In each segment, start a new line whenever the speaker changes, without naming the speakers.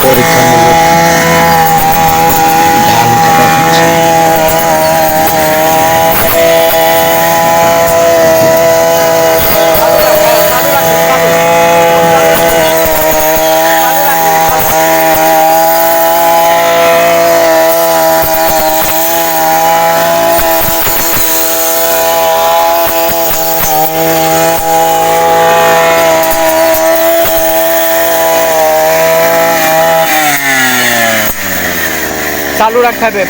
Correcto.
চালু রাখতে হবে।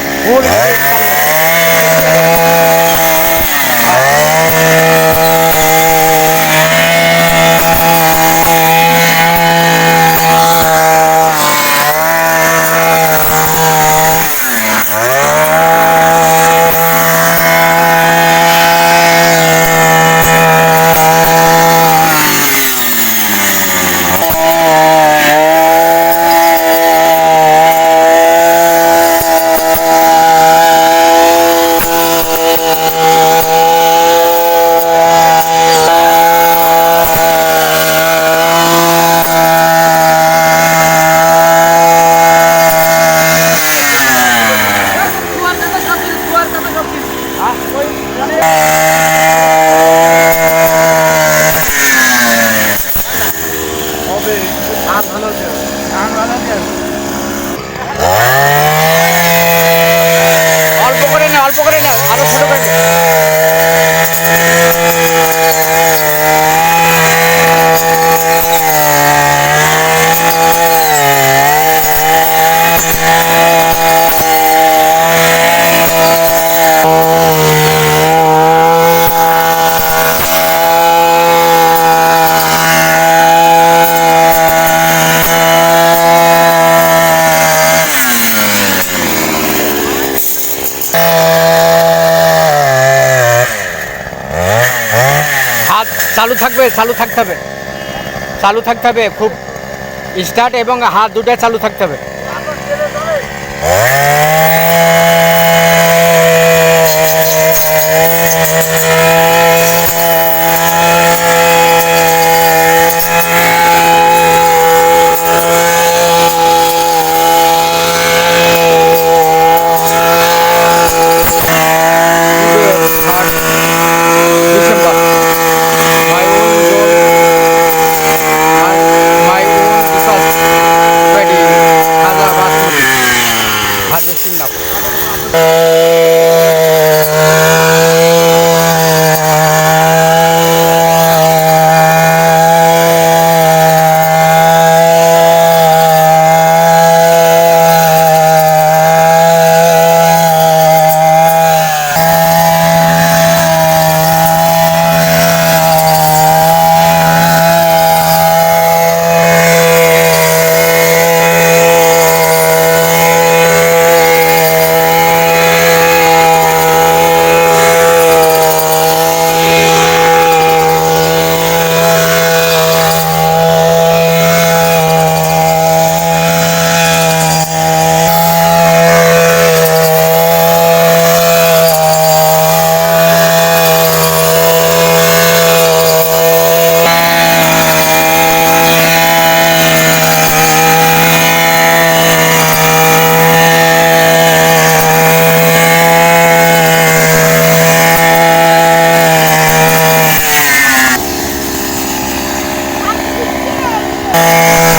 হাত চালু থাকবে, চালু থাকতে হবে। চালু থাকতে হবে, খুব স্টার্ট এবং হাত দুটাই চালু থাকতে হবে। Bye.